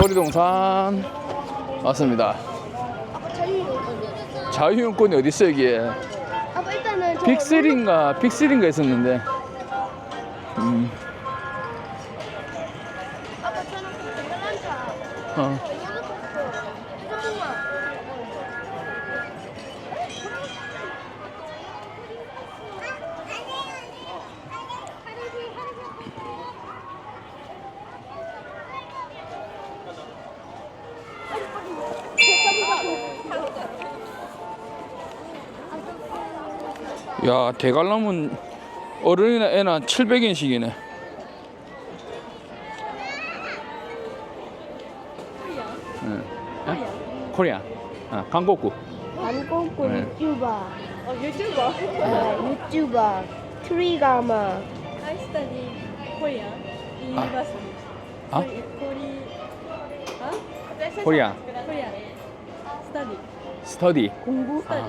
놀이동산 왔습니다. 자유용권이 어디 있어 여기에? 아빠 일단은 저 빅3인가 빅3인가 있었는데. 음, 아빠 저는 그 벨란차. 어. 야 대관람은 어른이나 애나 700엔씩이네. 코리아. 아, 한국구. 한국고 네. 유튜버. 어, 유튜버. 네, 유튜버. 트리가마. I study Korean in Ah. university. 아? Kore- huh? Korea. Korean. Study. 스터디. 공부 아.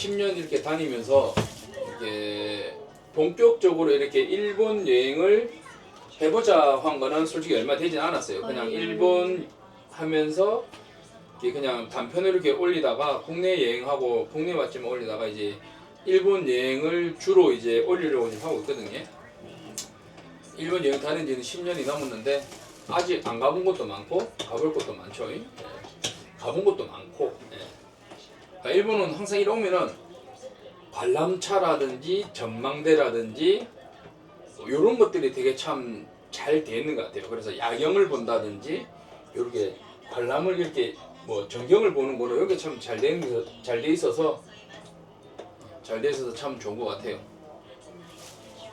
10년 이렇게 다니면서 이게 본격적으로 이렇게 일본 여행을 해보자 한 거는 솔직히 얼마 되진 않았어요. 그냥 일본 하면서 이게 그냥 단편으로 이렇게 올리다가 국내 여행하고 국내 맛집 올리다가 이제 일본 여행을 주로 이제 올리려고 지금 하고 있거든요. 일본 여행 다닌 지는 10년이 넘었는데 아직 안 가본 곳도 많고 가볼 곳도 많죠. 예. 가본 곳도 많고. 예. 그러니까 일본은 항상 이러면은 관람차라든지 전망대라든지 이런 것들이 되게 참잘돼 있는 것 같아요. 그래서 야경을 본다든지 이렇게 관람을 이렇게 뭐 전경을 보는 거는 여기 참잘돼 잘돼 있어서 잘 돼 있어서 참 좋은 것 같아요.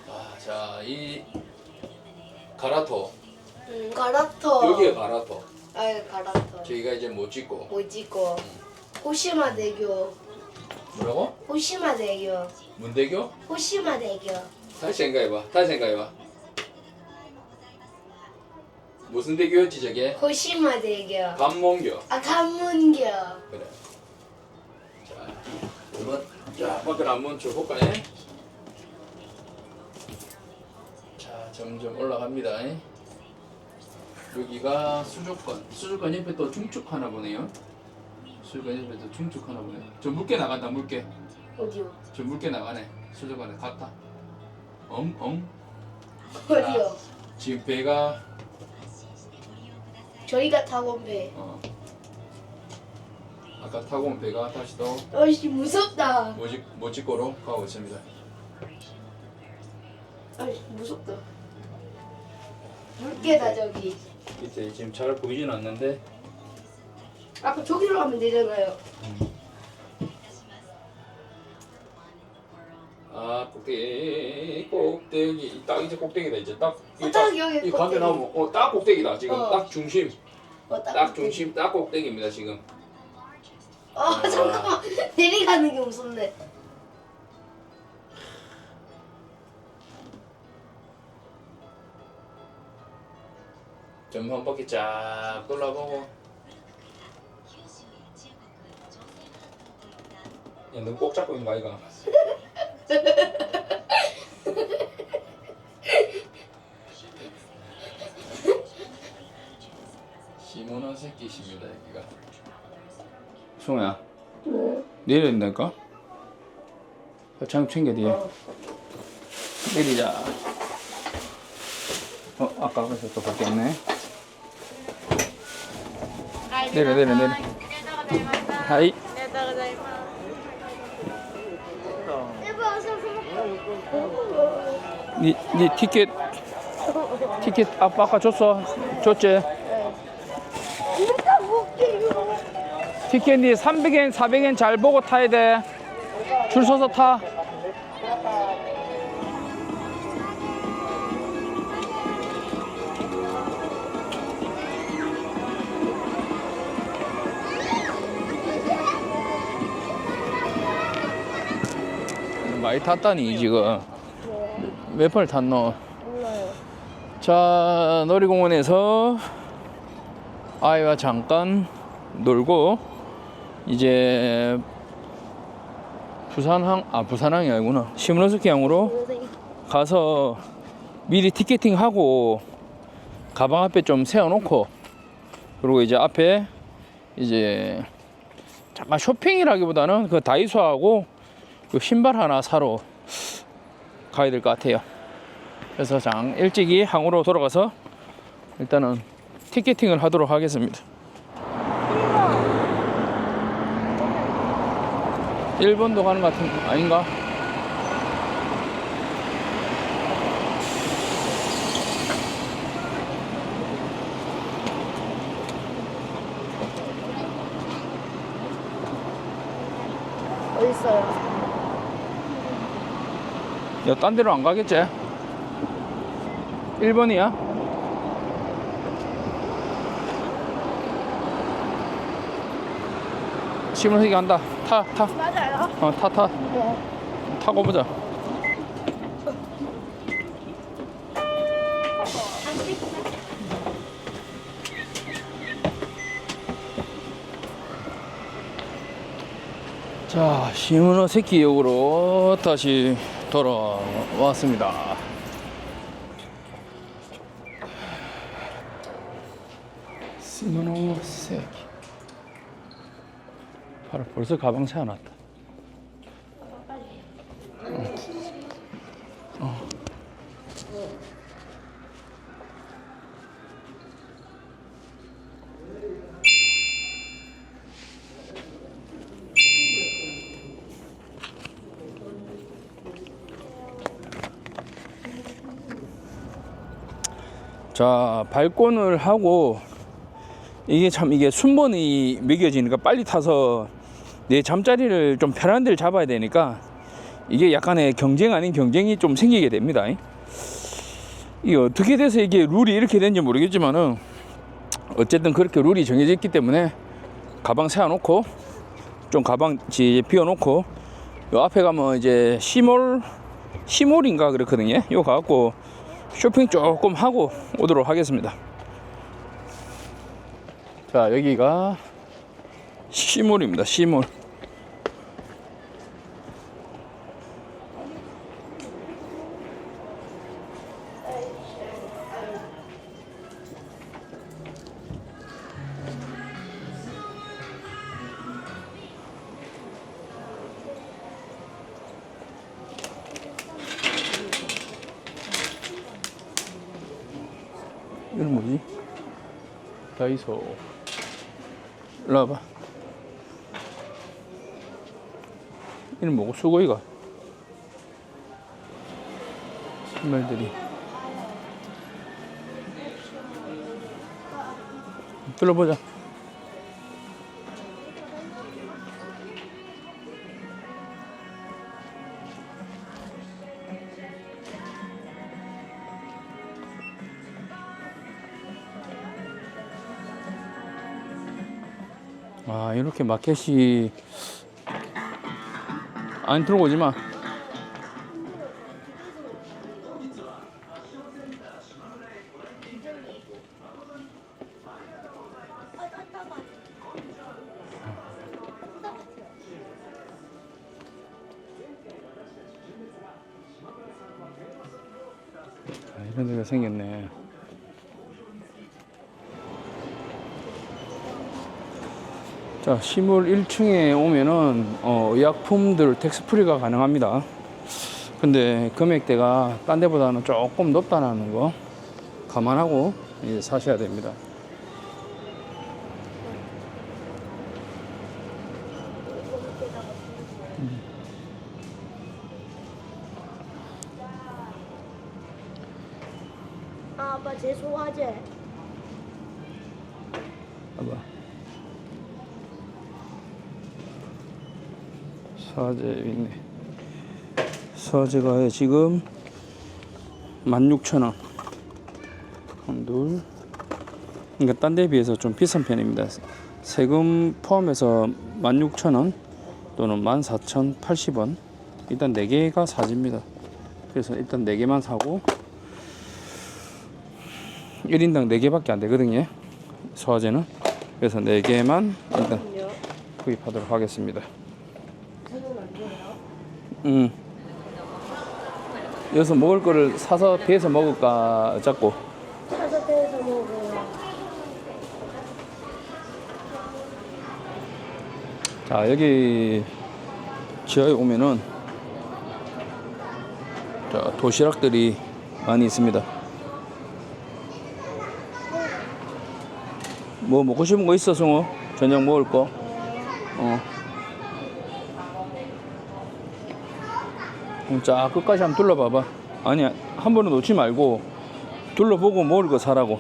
아, 자, 이 가라토 음, 가라토. 여기가 가라토. 아, 가라토. 저희가 이제 못 찍고 오지코. 호시마 대교. 뭐라고? 호시마 대교. 문대교? 호시마 대교. 다시 생각해봐. 다시 생각해봐. 무슨 대교였지 저게? 호시마 대교. 관몽교. 아, 간문교. 그래. 자, 한번 자 밖을 한번 줘볼까? 예? 자, 점점 올라갑니다. 예? 여기가 수족관. 수족관 옆에 또 중축 하나 보네요. 수족관 옆에 또 중축 하나 보네. 저 물개 나간다 물개. 어디요? 저 물개 나가네. 수족관에 갔다. 엉 엉. 어디요? 지금 배가 저희가 타고 온 배. 어, 아까 타고 온 배가 다시 또 어이씨, 무섭다. 모직 모직고로 가고 있습니다. 아이씨, 무섭다. 물개다, 저기. 밑에 지금 잘 보이진 않는데 아까 저기로 가면 되잖아요. 아 꼭대기 꼭대기 딱 이제 꼭대기다 이제 딱 어, 딱 여기 이 가게 꼭대기. 나면 어딱 꼭대기다 지금 어. 딱 중심 어, 딱 중심 딱 꼭대기입니다 지금 아, 잠깐만. 내려가는 게 무섭네. 전방 바퀴 쫙 돌아보고 야 너꼭 잡고 있는 거 아이가? 시원한 새끼십니다 여기가. 송아야 내려야 된다니까? 장갑 챙겨 뒤에 내리자. 어 아까 그래서 또 바뀌었네. 내려 내려 내려. 하이 니, 니 티켓 티켓 아빠 아까 줬어. 줬지. 티켓 니 300엔 400엔 잘 보고 타야 돼줄 서서 타 많이 탔다니 지금 몇 번 탔노? 자 놀이공원에서 아이와 잠깐 놀고 이제 부산항 아 부산항이 아니구나 시문호스키항으로 선생님. 가서 미리 티켓팅 하고 가방 앞에 좀 세워놓고 그리고 이제 앞에 이제 잠깐 쇼핑이라기보다는 그 다이소하고 그 신발 하나 사러 가야 될 것 같아요. 그래서 장 일찍이 항으로 돌아가서 일단은 티켓팅을 하도록 하겠습니다. 1번도 가는 것 같은 아닌가? 어디 있어요? 야, 딴 데로 안 가겠지? 1번이야? 시문석이 간다. 타, 타. 맞아요. 어, 타, 타. 네. 타고 보자. 자, 시문어새끼역으로 다시 돌아왔습니다. 시문어새끼. 바로 벌써 가방 세워놨다. 자 발권을 하고 이게 참 이게 순번이 매겨지니까 빨리 타서 내 잠자리를 좀 편한 데를 잡아야 되니까 이게 약간의 경쟁 아닌 경쟁이 좀 생기게 됩니다. 이게 어떻게 돼서 이게 룰이 이렇게 된지 모르겠지만은 어쨌든 그렇게 룰이 정해져 있기 때문에 가방 세워놓고 좀 가방 비워놓고 요 앞에 가면 이제 시몰 시몰인가 그렇거든요. 요 가갖고 쇼핑 조금 하고 오도록 하겠습니다. 자 여기가 시몰입니다. 시몰. 다이소. 일로 와봐. 이는 뭐고 수고 이가? 신발들이. 들어보자. 아 이렇게 마켓이 안 들어오지 마. 아, 이런 데가 생겼네. 자, 시몰 1층에 오면은 어, 의약품들 텍스프리가 가능합니다. 근데 금액대가 딴 데보다는 조금 높다는 거 감안하고 이제 사셔야 됩니다. 아, 아빠 제 소화제. 서재 있네. 서재가 지금 16,000원. 한 둘. 그러니까 딴 데에 비해서 좀 비싼 편입니다. 세금 포함해서 16,000원 또는 14,080원. 일단 4개가 사집니다. 그래서 일단 4개만 사고 1인당 4개밖에 안 되거든요. 소화제는. 그래서 4개만 일단 구입하도록 하겠습니다. 음. 여기서 먹을 거를 사서 배에서 먹을까 자꾸 사서 배에서 먹어요. 자 여기 지하에 오면은 자 도시락들이 많이 있습니다. 뭐 먹고 싶은 거 있어 승호? 저녁 먹을 거? 어. 그럼 자 끝까지 한번 둘러봐봐. 아니야 한 번은 놓지 말고 둘러보고 먹을 거 사라고.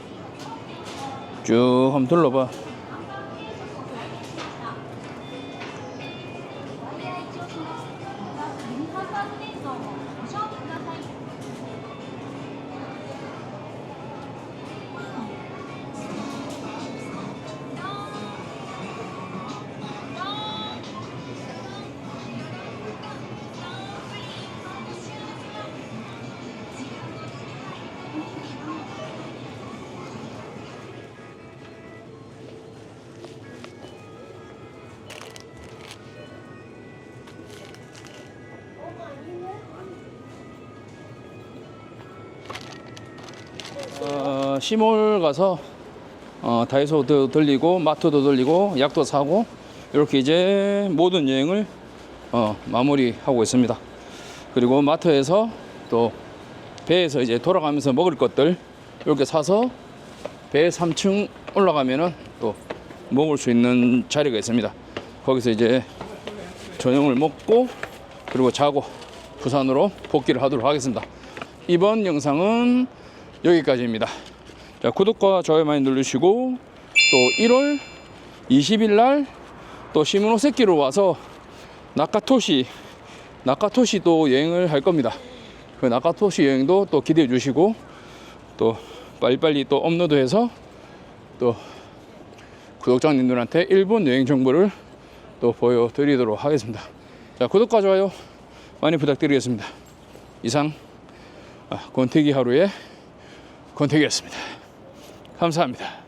쭉 한번 둘러봐. 어, 시몰 가서 어, 다이소도 들리고 마트도 들리고 약도 사고 이렇게 이제 모든 여행을 어, 마무리하고 있습니다. 그리고 마트에서 또 배에서 이제 돌아가면서 먹을 것들 이렇게 사서 배 3층 올라가면은 또 먹을 수 있는 자리가 있습니다. 거기서 이제 저녁을 먹고 그리고 자고 부산으로 복귀를 하도록 하겠습니다. 이번 영상은 여기까지입니다. 자, 구독과 좋아요 많이 누르시고 또 1월 20일 날 또 시모노세키로 와서 나카토시 나카토시 또 여행을 할 겁니다. 그 나카토시 여행도 또 기대해 주시고 또 빨리빨리 또 업로드해서 또 구독자님들한테 일본 여행 정보를 또 보여드리도록 하겠습니다. 자, 구독과 좋아요 많이 부탁드리겠습니다. 이상 아, 권태기 하루의 권태기였습니다. 감사합니다.